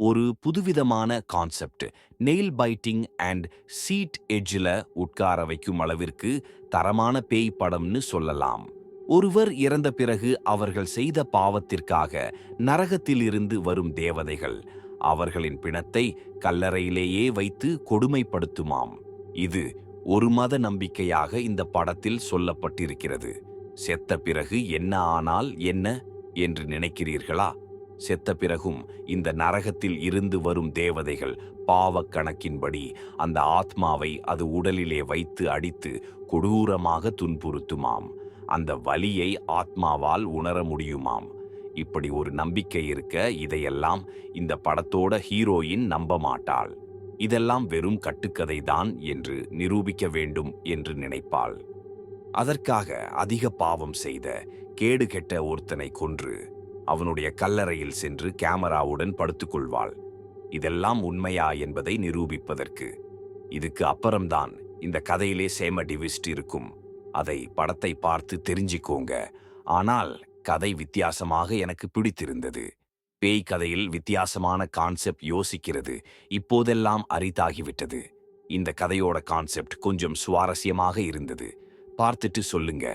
ஒரு புதுவிதமான concept nail biting and seat எட்ஜில் உட்கார வைக்கும் அளவிற்கு தரமான பேய் படம்னு சொல்லலாம். ஒருவர் இறந்த பிறகு அவர்கள் செய்த பாவத்திற்காக நரகத்திலிருந்து வரும் தேவதைகள். அவர்களின் பிணத்தை கல்லறையிலேயே வைத்து கொடுமைப்படுத்துமாம். இது ஒரு மத நம்பிக்கையாக இந்த படத்தில் சொல்லப்பட்டிருக்கிறது. செத்த பிறகு என்ன ஆனால் என்ன என்று நினைக்கிறீர்களா? செத்த பிறகும் இந்த நரகத்தில் இருந்து வரும் தேவதைகள் பாவக் கணக்கின்படி அந்த ஆத்மாவை அது உடலிலே வைத்து அடித்து கொடூரமாக துன்புறுத்துமாம். அந்த வலியை ஆத்மாவால் உணர முடியுமாம். இப்படி ஒரு நம்பிக்கை இருக்க இதையெல்லாம் இந்த படத்தோட ஹீரோயின் நம்ப மாட்டாள். இதெல்லாம் வெறும் கட்டுக்கதைதான் என்று நிரூபிக்க வேண்டும் என்று நினைப்பாள். அதற்காக அதிக பாவம் செய்த கேடு கெட்ட ஒருத்தனை கொன்று அவனுடைய கல்லறையில் சென்று கேமராவுடன் படுத்துக்கொள்வாள். இதெல்லாம் உண்மையா என்பதை நிரூபிப்பதற்கு. இதுக்கு அப்புறம்தான் இந்த கதையிலே சேம டிவிஸ்ட் இருக்கும். அதை படத்தை பார்த்து தெரிஞ்சுக்கோங்க. ஆனால் கதை வித்தியாசமாக எனக்கு பிடித்திருந்தது. பேய் கதையில் வித்தியாசமான கான்செப்ட் யோசிக்கிறது. இப்போதெல்லாம் அரிதாகிவிட்டது. இந்த கதையோட கான்செப்ட் கொஞ்சம் சுவாரஸ்யமாக இருந்தது. பார்த்துட்டு சொல்லுங்க.